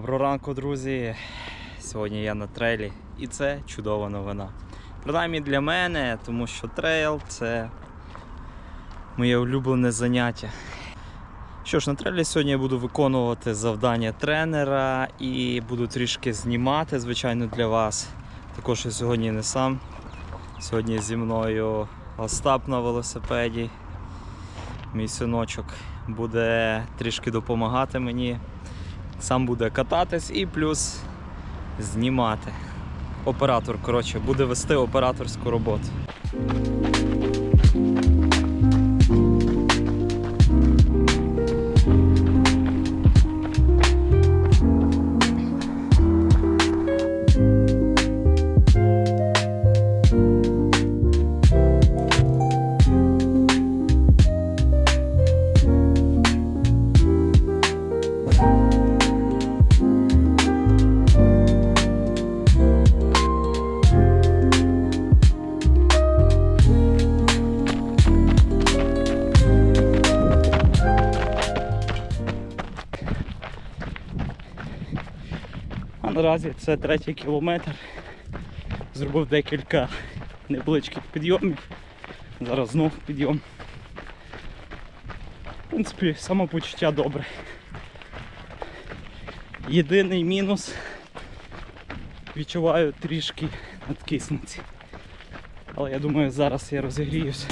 Доброго ранку, друзі. Сьогодні я на трейлі і це чудова новина. Принаймні для мене, тому що трейл це моє улюблене заняття. Що ж, на трейлі сьогодні я буду виконувати завдання тренера і буду трішки знімати, звичайно, для вас. Також я сьогодні не сам. Сьогодні зі мною Остап на велосипеді. Мій синочок буде трішки допомагати мені сам буде кататись і плюс знімати. Оператор, коротше, буде вести операторську роботу. Наразі це третій кілометр. Зробив декілька невеличких підйомів. Зараз знов підйом. В принципі, самопочуття добре. Єдиний мінус відчуваю трішки надкисниці. Але я думаю, зараз я розігріюся.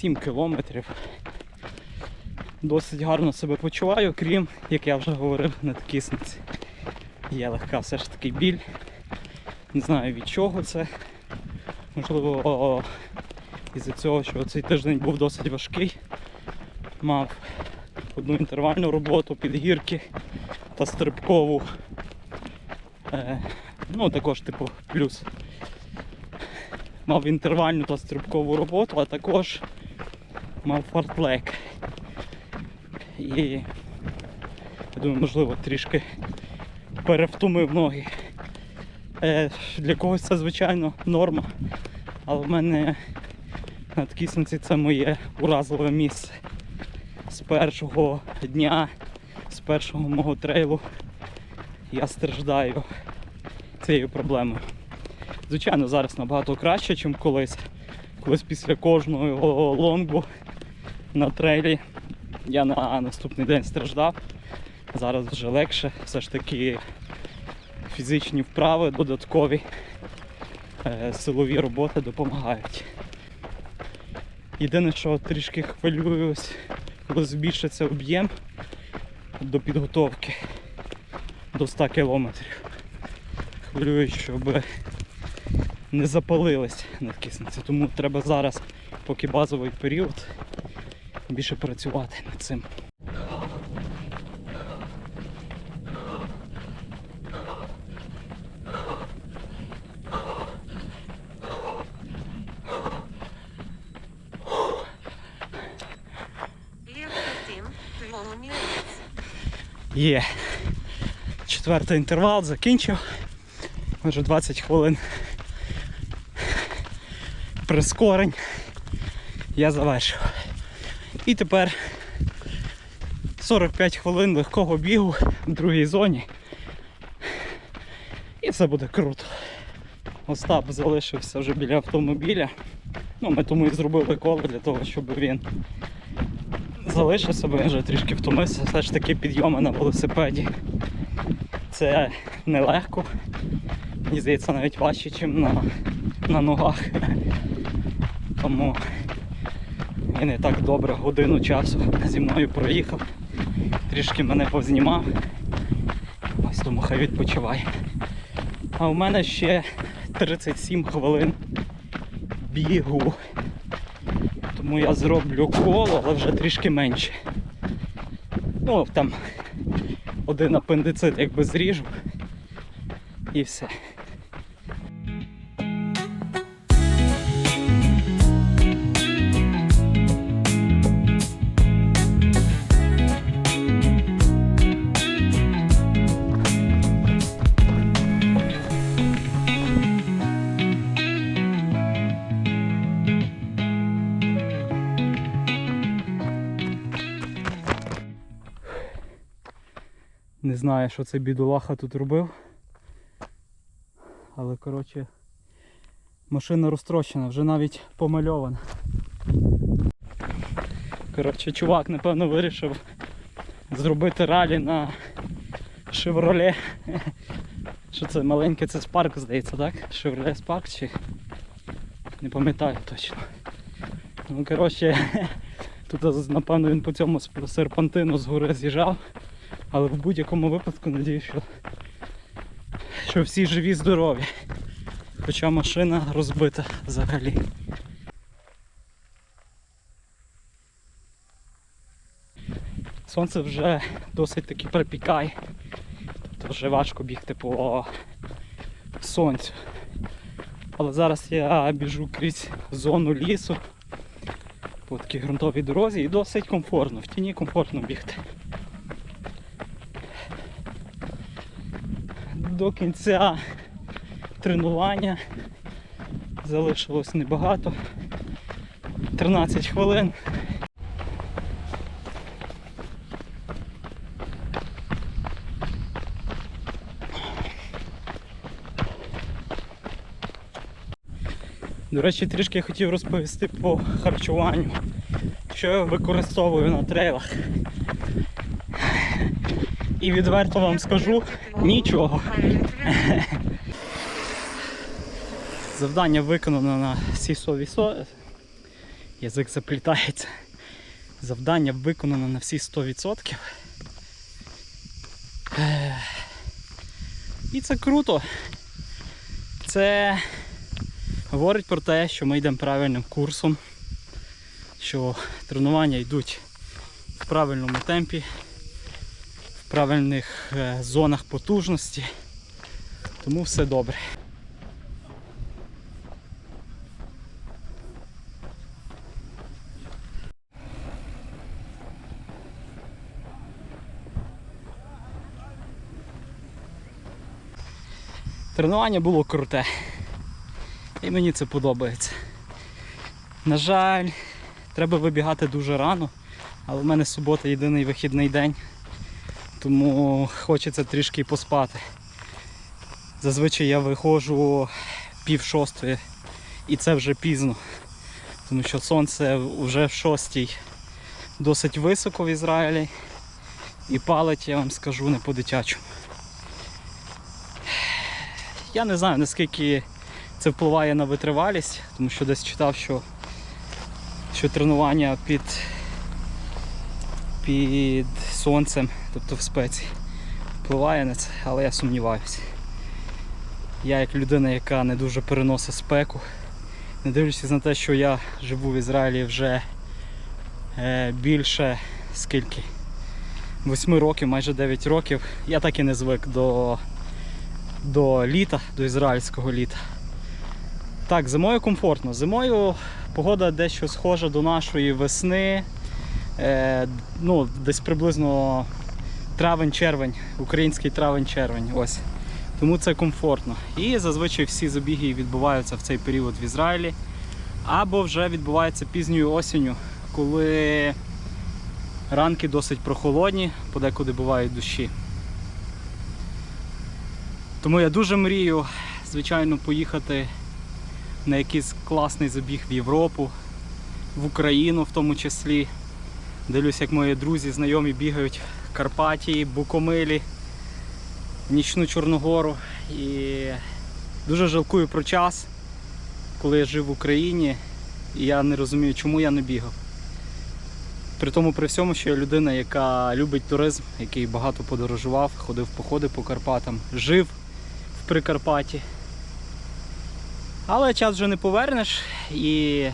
7 кілометрів. Досить гарно себе почуваю, крім, як я вже говорив, на такісниці. Є легка все ж таки біль. Не знаю від чого це. Можливо, із-за цього, що цей тиждень був досить важкий. Мав одну інтервальну роботу підгірки та стрибкову. Е, Ну також типу плюс. Мав інтервальну та стрибкову роботу, а також мав фартлек. І я думаю, можливо, трішки перевтомив ноги. Е, для когось це, звичайно, норма. Але в мене на Ткісниці це моє уразливе місце. З першого дня, з першого мого трейлу я страждаю цією проблемою. Звичайно, зараз набагато краще, ніж колись. Колись після кожного лонгу на трейлі я на наступний день страждав. Зараз вже легше. Все ж таки фізичні вправи додаткові, е, силові роботи допомагають. Єдине, що трішки хвилююсь, коли збільшиться об'єм до підготовки до 100 кілометрів. Хвилююсь, щоб не запалились надкисниці. Тому треба зараз, поки базовий період, більше працювати над цим. Є. Четвертий інтервал закінчив. Вже 20 хвилин прискорень. Я завершив. І тепер 45 хвилин легкого бігу в другій зоні. І все буде круто. Остап залишився вже біля автомобіля. Ну, ми тому і зробили коло для того, щоб він залишився, бо я вже трішки втомився. Все ж таки підйоми на велосипеді. Це нелегко. Мені здається, навіть важче, ніж на, на ногах. Тому і так добре годину часу зі мною проїхав. Трішки мене познімав. Ось тому хай відпочиває. А у мене ще 37 хвилин бігу. Тому я зроблю коло, але вже трішки менше. Ну, там один апендицит якби зріжу. І все. Не знаю, що цей бідолаха тут робив. Але коротше машина розтрощена, вже навіть помальована. Коротше, чувак, напевно, вирішив зробити ралі на Chevrolet. Що це маленьке, це Spark, здається, так? Chevrolet Spark чи. Не пам'ятаю точно. Ну, коротше, тут напевно він по цьому серпантину з гори з'їжджав. Але в будь-якому випадку надію, що, що всі живі, здорові. Хоча машина розбита взагалі. Сонце вже досить таки припікає. Тобто вже важко бігти по сонцю. Але зараз я біжу крізь зону лісу по такій ґрунтовій дорозі і досить комфортно. В тіні комфортно бігти. До кінця тренування залишилось небагато. 13 хвилин. До речі, трішки я хотів розповісти по харчуванню, що я використовую на трейлах. І відверто вам скажу нічого. Завдання виконано на всі 100%. Язик заплітається. Завдання виконано на всі 100%. І це круто. Це говорить про те, що ми йдемо правильним курсом, що тренування йдуть в правильному темпі, правильних е, зонах потужності. Тому все добре. Тренування було круте. І мені це подобається. На жаль, треба вибігати дуже рано, але в мене субота єдиний вихідний день, тому хочеться трішки поспати. Зазвичай я виходжу пів шостої і це вже пізно, тому що сонце вже в шостій досить високо в Ізраїлі і палить, я вам скажу, не по-дитячому. Я не знаю наскільки це впливає на витривалість, тому що десь читав, що, що тренування під, під сонцем, тобто в спеці, впливає на це, але я сумніваюся. Я як людина, яка не дуже переносить спеку, не дивлячись на те, що я живу в Ізраїлі вже е, більше скільки? 8 років, майже 9 років, я так і не звик до, до літа, до ізраїльського літа. Так, зимою комфортно. Зимою погода дещо схожа до нашої весни. Е, ну, десь приблизно травень-червень, український травень-червень. Ось. Тому це комфортно. І зазвичай всі забіги відбуваються в цей період в Ізраїлі. Або вже відбуваються пізньою осінню, коли ранки досить прохолодні, подекуди бувають дощі. Тому я дуже мрію, звичайно, поїхати на якийсь класний забіг в Європу, в Україну в тому числі. Дивлюсь, як мої друзі, знайомі бігають в Карпатії, Буковелі, Нічну Чорногору. І дуже жалкую про час, коли я жив в Україні, і я не розумію, чому я не бігав. При тому при всьому, що я людина, яка любить туризм, який багато подорожував, ходив походи по Карпатам, жив в Прикарпатті. Але час вже не повернеш і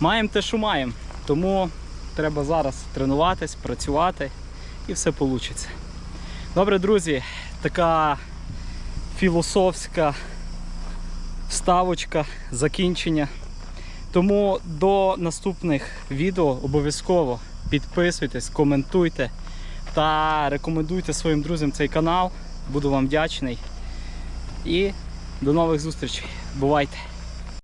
маємо те, що маємо. Тому треба зараз тренуватись, працювати і все вийде. Добре, друзі, така філософська вставочка, закінчення. Тому до наступних відео обов'язково підписуйтесь, коментуйте та рекомендуйте своїм друзям цей канал. Буду вам вдячний. І до нових зустрічей. Бувайте!